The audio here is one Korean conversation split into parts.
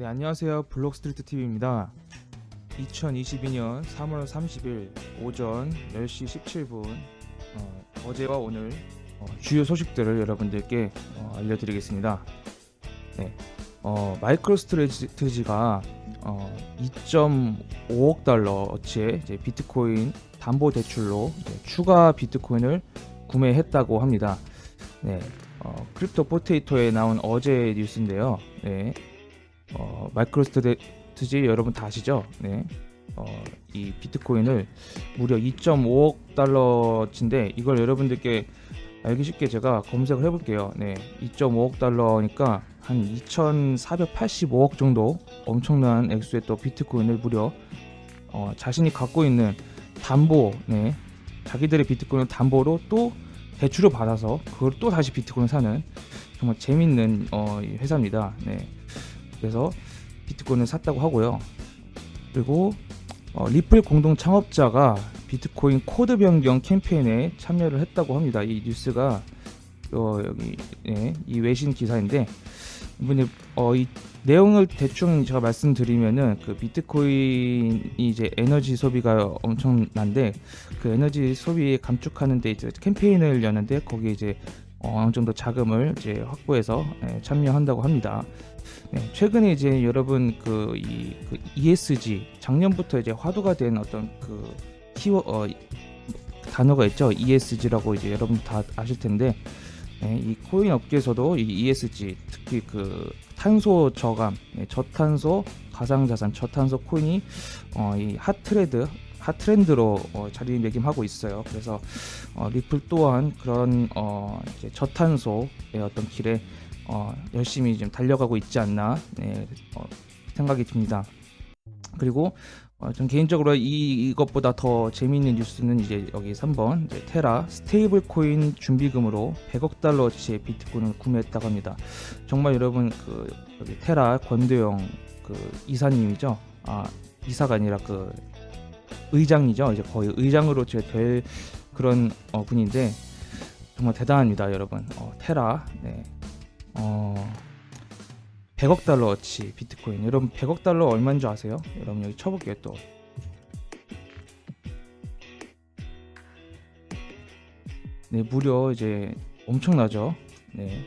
네, 안녕하세요. 블록스트리트 TV입니다. 2022년 3월 30일 오전 10시 17분 어, 제와 오늘 어, 주요 소식들을 여러분들께 어, 알려드리겠습니다. 네, 어, 마이크로스트레이트지가 어, 2.5억 달러어치의 비트코인 담보 대출로 추가 비트코인을 구매했다고 합니다. 네, 어, 크립토 포테이토에 나온 어제 뉴스인데요. 네, 어, 마이크로 스트레이트지 여러분 다 아시죠? 네. 어, 이 비트코인을 무려 2.5억 달러치인데 이걸 여러분들께 알기 쉽게 제가 검색을 해볼게요. 네, 2.5억 달러니까 한 2,485억 정도 엄청난 액수의 또 비트코인을 무려 어, 자신이 갖고 있는 담보, 네, 자기들의 비트코인을 담보로 또 대출을 받아서 그걸 또 다시 비트코인 사는 정말 재밌는 어, 이 회사입니다. 네. 그래서 비트코인을 샀다고 하고요. 그리고 어, 리플 공동 창업자가 비트코인 코드 변경 캠페인에 참여를 했다고 합니다. 이 뉴스가 어, 여기 예, 이 외신 기사인데 이분이 어, 이 내용을 대충 제가 말씀드리면은 그 비트코인이 이제 에너지 소비가 엄청난데 그 에너지 소비 감축하는데 이제 캠페인을 여는데 거기에 이제 어, 어느 정도 자금을 이제 확보해서 예, 참여한다고 합니다. 네, 최근에 이제 여러분 그, 이, 그 ESG 작년부터 이제 화두가 된 어떤 그 키워 어, 이- 단어가 있죠 ESG라고 이제 여러분 다 아실 텐데 네, 이 코인 업계에서도 이 ESG 특히 그 탄소 저감, 네, 저탄소 가상자산, 저탄소 코인이 어, 이 핫트레드 핫트렌드로 어, 자리매김하고 있어요. 그래서 어, 리플 또한 그런 어, 저탄소의 어떤 길에 어, 열심히 좀 달려가고 있지 않나 네, 어, 생각이 듭니다. 그리고 어, 좀 개인적으로 이 이것보다 더 재미있는 뉴스는 이제 여기 3번 이제 테라 스테이블 코인 준비금으로 100억 달러치의 비트코인을 구매했다고 합니다. 정말 여러분 그 여기 테라 권도영 그 이사님이죠. 아 이사가 아니라 그 의장이죠. 이제 거의 의장으로 이제 될 그런 어, 분인데 정말 대단합니다, 여러분. 어, 테라 네. 어 100억 달러어치 비트코인 여러분 100억 달러 얼마인 줄 아세요? 여러분 여기 쳐볼게요 또 네, 무려 이제 엄청나죠. 네.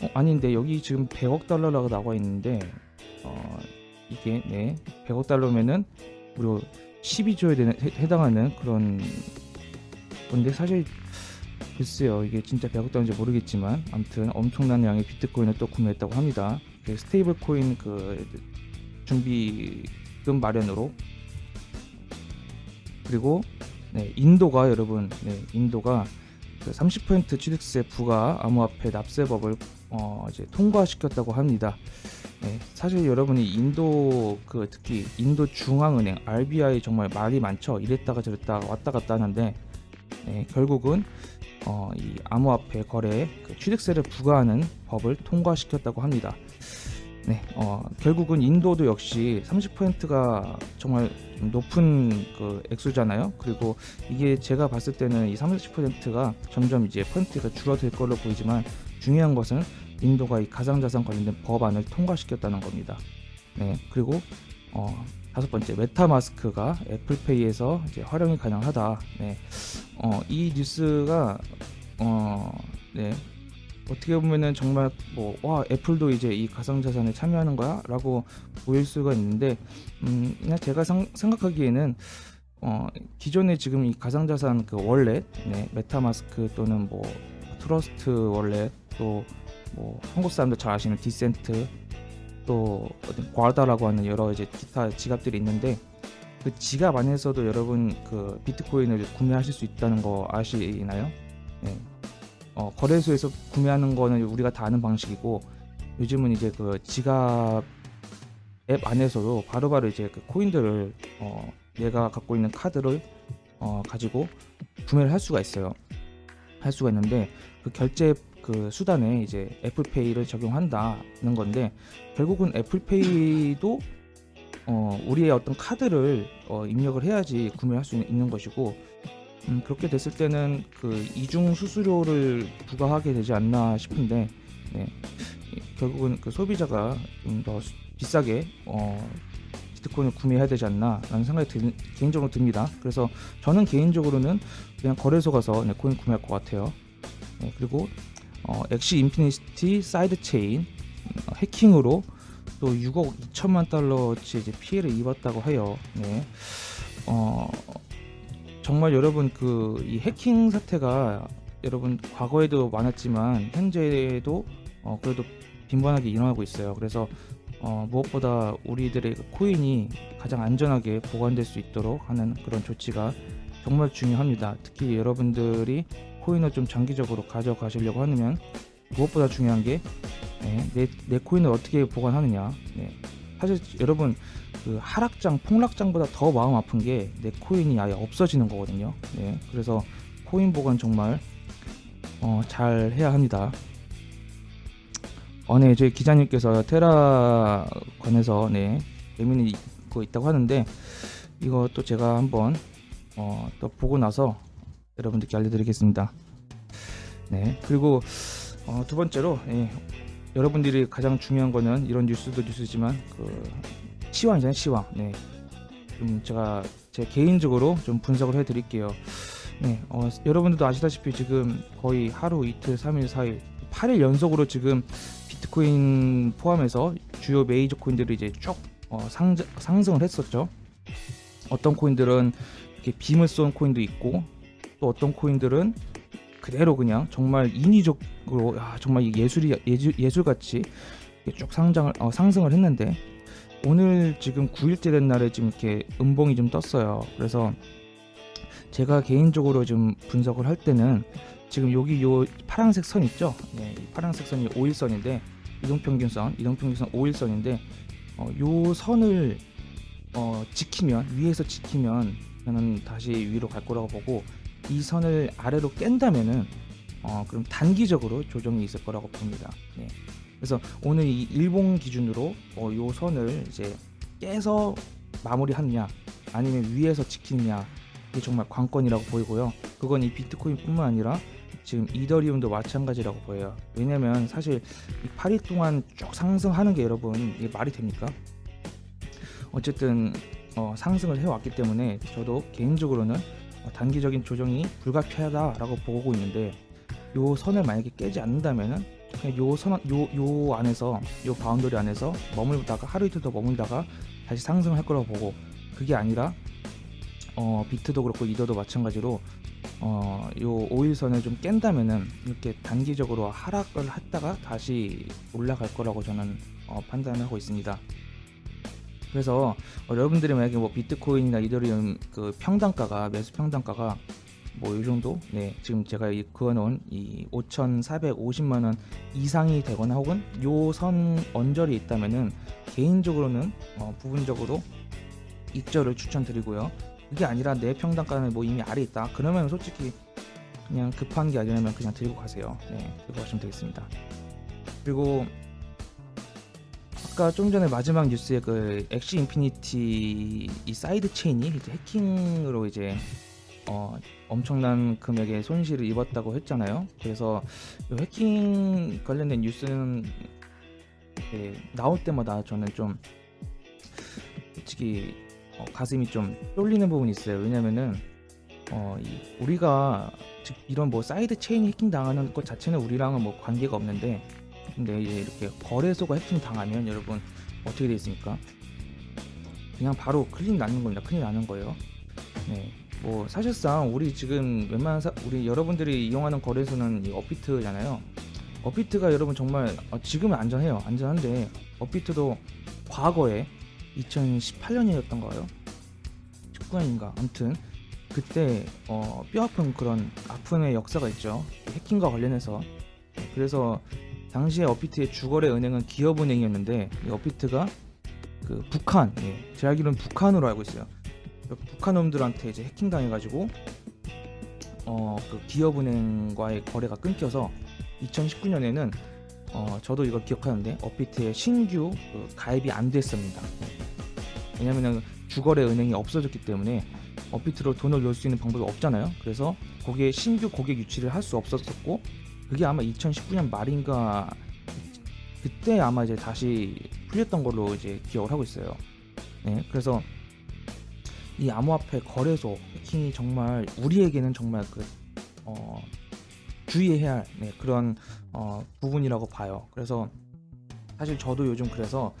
어, 아닌데 여기 지금 100억 달러라고 나와 있는데 어, 이게 네, 100억 달러면은 무려 12조에 되는, 해, 해당하는 그런 건데 사실 글쎄요 이게 진짜 100억 달러인지 모르겠지만 아무튼 엄청난 양의 비트코인을 또 구매했다고 합니다. 그 스테이블 코인 그 준비금 마련으로 그리고 네, 인도가 여러분 네, 인도가 그 30% 취득세 부과 암호화폐 납세법을 어, 이제 통과시켰다고 합니다. 네, 사실 여러분이 인도 그 특히 인도 중앙은행 RBI 정말 말이 많죠. 이랬다가 저랬다가 왔다 갔다 하는데 네, 결국은 어, 이 암호화폐 거래에 그 취득세를 부과하는 법을 통과시켰다고 합니다. 네, 어, 결국은 인도도 역시 30%가 정말 좀 높은 그 액수잖아요. 그리고 이게 제가 봤을 때는 이 30%가 점점 이제 퍼센트가 줄어들 걸로 보이지만 중요한 것은 인도가 이 가상자산 관련된 법안을 통과시켰다는 겁니다. 네, 그리고 어, 다섯 번째 메타마스크가 애플페이에서 이제 활용이 가능하다. 네, 어, 이 뉴스가 어, 네, 어떻게 보면은 정말 뭐 와 애플도 이제 이 가상자산에 참여하는 거야라고 보일 수가 있는데 음 그냥 제가 상, 생각하기에는 어 기존에 지금 이 가상자산 그 월렛 네 메타마스크 또는 뭐 트러스트 월렛 또 뭐 한국 사람들 잘 아시는 디센트 또 과다라고 하는 여러 이제 기타 지갑들이 있는데 그 지갑 안에서도 여러분 그 비트코인을 구매하실 수 있다는 거 아시나요? 네. 어, 거래소에서 구매하는 거는 우리가 다 아는 방식이고 요즘은 이제 그 지갑 앱 안에서도 바로바로 이제 그 코인들을 어, 내가 갖고 있는 카드를 어, 가지고 구매를 할 수가 있어요. 할 수가 있는데 그 결제 그 수단에 이제 애플페이를 적용한다는 건데 결국은 애플페이도 어, 우리의 어떤 카드를 어, 입력을 해야지 구매할 수 있는 것이고 음, 그렇게 됐을 때는 그 이중 수수료를 부과하게 되지 않나 싶은데 네. 이- 결국은 그 소비자가 좀 더 비싸게 어, 비트코인을 구매해야 되지 않나라는 생각이 드, 개인적으로 듭니다. 그래서 저는 개인적으로 는 그냥 거래소 가서 네, 코인 구매할 것 같아요. 네, 그리고 어, 엑시 인피니티 사이드 체인 어, 해킹으로 또 6억 2천만 달러치 이제 피해를 입었다고 해요. 네. 어, 정말 여러분 그 이 해킹 사태가 여러분 과거에도 많았지만 현재도 어, 그래도 빈번하게 일어나고 있어요. 그래서 어, 무엇보다 우리들의 그 코인이 가장 안전하게 보관될 수 있도록 하는 그런 조치가 정말 중요합니다. 특히 여러분들이 코인을 좀 장기적으로 가져가시려고 하면 무엇보다 중요한 게 네, 내, 내 코인을 어떻게 보관하느냐. 네. 사실 여러분 그 하락장, 폭락장보다 더 마음 아픈 게 내 코인이 아예 없어지는 거거든요. 네. 그래서 코인 보관 정말 어, 잘 해야 합니다. 어, 네, 저희 기자님께서 테라 관해서 네, 재미있는 거 있다고 하는데 또 제가 한번 어, 또 보고 나서 여러분들께 알려드리겠습니다. 네, 그리고 어, 두 번째로 예, 여러분들이 가장 중요한 거는 이런 뉴스도 뉴스지만 그 시황이잖아요, 시황. 네, 좀 제가 제 개인적으로 좀 분석을 해드릴게요. 네, 어, 여러분들도 아시다시피 지금 거의 하루 이틀, 3일, 4일, 8일 연속으로 지금 비트코인 포함해서 주요 메이저 코인들이 이제 쭉 어, 상, 상승을 했었죠. 어떤 코인들은 이렇게 빔을 쏜 코인도 있고 또 어떤 코인들은 그대로 그냥 정말 인위적으로 야, 정말 이 예술이 예술, 예술같이 쭉 상장을 어, 상승을 했는데 오늘 지금 9일째 된 날에 지금 이렇게 음봉이 좀 떴어요. 그래서 제가 개인적으로 좀 분석을 할 때는 지금 여기 요 파란색 선 있죠? 네, 이 파란색 선이 5일선인데 이동평균선, 이동평균선 5일선인데 어, 요 선을 어, 지키면 위에서 지키면 저는 다시 위로 갈 거라고 보고 이 선을 아래로 깬다면은 어, 그럼 단기적으로 조정이 있을 거라고 봅니다. 네. 그래서 오늘 이 일본 기준으로 어, 요 선을 이제 깨서 마무리하느냐 아니면 위에서 지키느냐 이게 정말 관건이라고 보이고요. 그건 이 비트코인뿐만 아니라 지금 이더리움도 마찬가지라고 보여요. 왜냐면 사실 이 8일 동안 쭉 상승하는 게 여러분 이게 말이 됩니까? 어쨌든 어, 상승을 해왔기 때문에 저도 개인적으로는 어, 단기적인 조정이 불가피하다라고 보고 있는데 요 선을 만약에 깨지 않는다면은 그냥 요 선, 요, 요 안에서 요 바운더리 안에서 머물다가 하루 이틀 더 머물다가 다시 상승할 거라고 보고 그게 아니라 어, 비트도 그렇고 이더도 마찬가지로 어, 요 5일선을 좀 깬다면은 이렇게 단기적으로 하락을 했다가 다시 올라갈 거라고 저는 어, 판단을 하고 있습니다. 그래서 어, 여러분들이 만약에 뭐 비트코인이나 이더리움 그 평단가가 매수 평단가가 뭐 이 정도 네 지금 제가 이 그어놓은 이 5,450만 원 이상이 되거나 혹은 요 선 언저리 있다면은 개인적으로는 어, 부분적으로 입절을 추천드리고요. 그게 아니라 내 평단가는 뭐 이미 아래 있다. 그러면 솔직히 그냥 급한 게 아니라면 그냥 들고 가세요. 네, 들고 가시면 되겠습니다. 그리고 아까 좀 전에 마지막 뉴스에 그 엑시 인피니티 이 사이드 체인이 해킹으로 이제 어, 엄청난 금액의 손실을 입었다고 했잖아요. 그래서 이 해킹 관련된 뉴스는 이렇게 나올 때마다 저는 좀 솔직히 어, 가슴이 좀 쫄리는 부분이 있어요. 왜냐면은 어, 이, 우리가 즉 이런 뭐 사이드 체인 해킹 당하는 것 자체는 우리랑은 뭐 관계가 없는데 근데 이제 이렇게 거래소가 해킹 당하면 여러분 어떻게 돼 있습니까? 그냥 바로 클릭 나는 겁니다. 큰일 나는 거예요. 네. 뭐 사실상 우리 지금 웬만한 사, 우리 여러분들이 이용하는 거래소는 이 업비트잖아요. 업비트가 여러분 정말 어, 지금은 안전해요. 안전한데 업비트도 과거에 2018년이었던가요? 19년인가? 아무튼 그때 어, 뼈 아픈 그런 아픔의 역사가 있죠. 해킹과 관련해서 그래서 당시에 업비트의 주거래 은행은 기업은행이었는데 이 업비트가 그 북한, 예, 제가 알기로는 북한으로 알고 있어요. 북한 놈들한테 이제 해킹 당해가지고 어, 그 기업은행과의 거래가 끊겨서 2019년에는 어, 저도 이걸 기억하는데 업비트의 신규 그 가입이 안 됐습니다. 왜냐면은 주거래 은행이 없어졌기 때문에 업비트로 돈을 넣을 수 있는 방법이 없잖아요. 그래서 거기에 신규 고객 유치를 할 수 없었었고 그게 아마 2019년 말인가 그때 아마 이제 다시 풀렸던 걸로 이제 기억을 하고 있어요. 네, 그래서 이 암호화폐 거래소 해킹이 정말 우리에게는 정말 그 어, 주의해야 할 네, 그런 어, 부분이라고 봐요. 그래서 사실 저도 요즘 그래서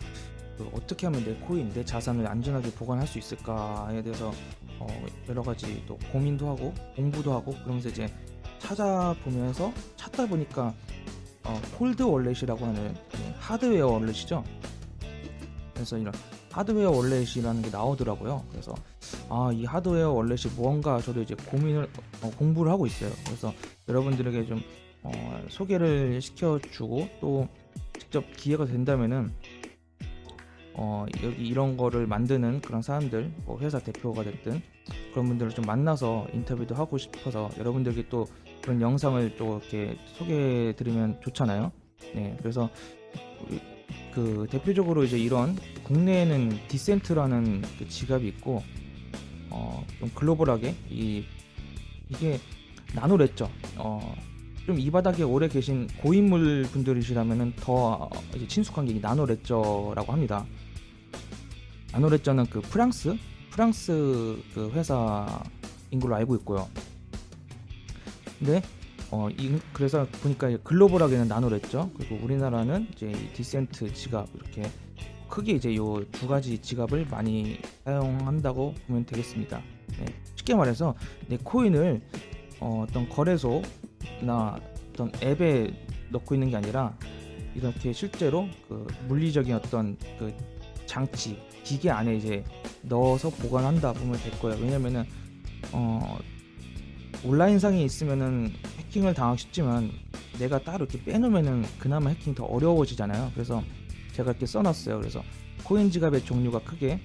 그 어떻게 하면 내 코인, 내 자산을 안전하게 보관할 수 있을까에 대해서 어, 여러 가지 또 고민도 하고 공부도 하고 그러면서 이제 찾아보면서 찾다 보니까 어, 콜드 월렛이라고 하는 그 하드웨어 월렛이죠. 그래서 이런 하드웨어 월렛이라는 게 나오더라고요. 그래서 아 이 하드웨어 월렛이 무언가 저도 이제 고민을 어, 공부를 하고 있어요. 그래서 여러분들에게 좀 어, 소개를 시켜주고 또 직접 기회가 된다면은 어, 여기 이런 거를 만드는 그런 사람들, 뭐 회사 대표가 됐든 그런 분들을 좀 만나서 인터뷰도 하고 싶어서 여러분들께 또 그런 영상을 또 이렇게 소개해 드리면 좋잖아요. 네, 그래서 그- 그 대표적으로 이제 이런 국내에는 디센트라는 그 지갑이 있고 어, 좀 글로벌하게 이 이게 나노랬죠. 어, 좀 이 바닥에 오래 계신 고인물 분들이시라면은 더 이제 친숙한 게이 나노레저라고 합니다. 나노레저는 그 프랑스 프랑스 그 회사인 걸로 알고 있고요. 근데 어, 이, 그래서 보니까 글로벌하게는 나노랬죠. 그리고 우리나라는 이제 이 디센트 지갑 이렇게 크게 이제 요 두 가지 지갑을 많이 사용한다고 보면 되겠습니다. 네, 쉽게 말해서 내 코인을 어, 어떤 거래소나 어떤 앱에 넣고 있는 게 아니라 이렇게 실제로 그 물리적인 어떤 그 장치 기계 안에 이제 넣어서 보관한다 보면 될 거예요. 왜냐면은 어 온라인상에 있으면은 해킹을 당하기 쉽지만 내가 따로 이렇게 빼놓으면은 그나마 해킹 더 어려워지잖아요. 그래서 제가 이렇게 써놨어요. 그래서 코인 지갑의 종류가 크게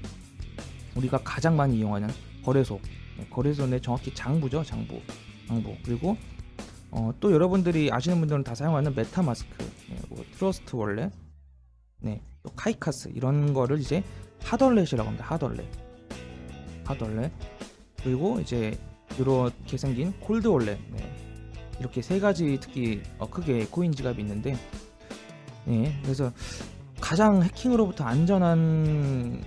우리가 가장 많이 이용하는 거래소, 네, 거래소 내 정확히 장부죠, 장부, 장부. 그리고 어, 또 여러분들이 아시는 분들은 다 사용하는 메타마스크, 네, 뭐 트러스트 월렛, 네, 또 카이카스 이런 거를 이제 하덜렛이라고 합니다. 하덜렛, 하덜렛. 그리고 이제 이렇게 생긴 콜드 월렛, 네, 이렇게 세 가지 특히 어, 크게 코인 지갑이 있는데, 네, 그래서 가장 해킹으로부터 안전한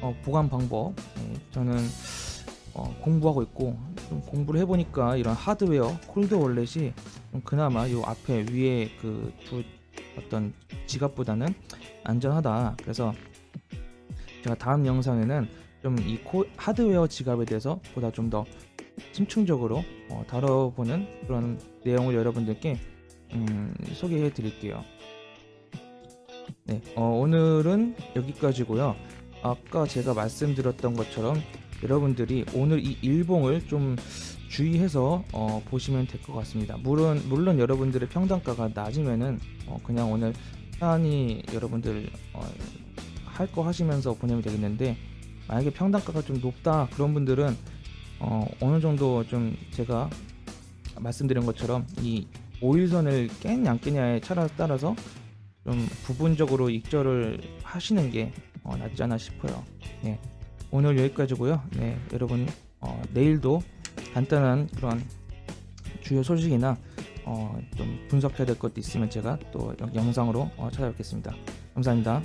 어, 보관 방법, 네, 저는 어, 공부하고 있고 좀 공부를 해보니까 이런 하드웨어 콜드 월렛이 좀 그나마 요 앞에 위에 그 두 어떤 지갑보다는 안전하다. 그래서 제가 다음 영상에는 좀 이 하드웨어 지갑에 대해서 보다 좀더 심층적으로 어, 다뤄보는 그런 내용을 여러분들께 음, 소개해 드릴게요. 네, 어, 오늘은 여기까지고요. 아까 제가 말씀드렸던 것처럼 여러분들이 오늘 이 일봉을 좀 주의해서 어, 보시면 될 것 같습니다. 물론 물론 여러분들의 평단가가 낮으면은 어, 그냥 오늘 편히 여러분들 어, 할거 하시면서 보내면 되겠는데 만약에 평단가가 좀 높다 그런 분들은 어, 어느 정도 좀 제가 말씀드린 것처럼 이 5일선을 깼냐 안 깼냐에 차라 따라서 좀 부분적으로 익절을 하시는 게 어, 낫지 않나 싶어요. 네. 오늘 여기까지고요. 네, 여러분 어, 내일도 간단한 그런 주요 소식이나 어, 좀 분석해야 될 것도 있으면 제가 또 영상으로 어, 찾아뵙겠습니다. 감사합니다.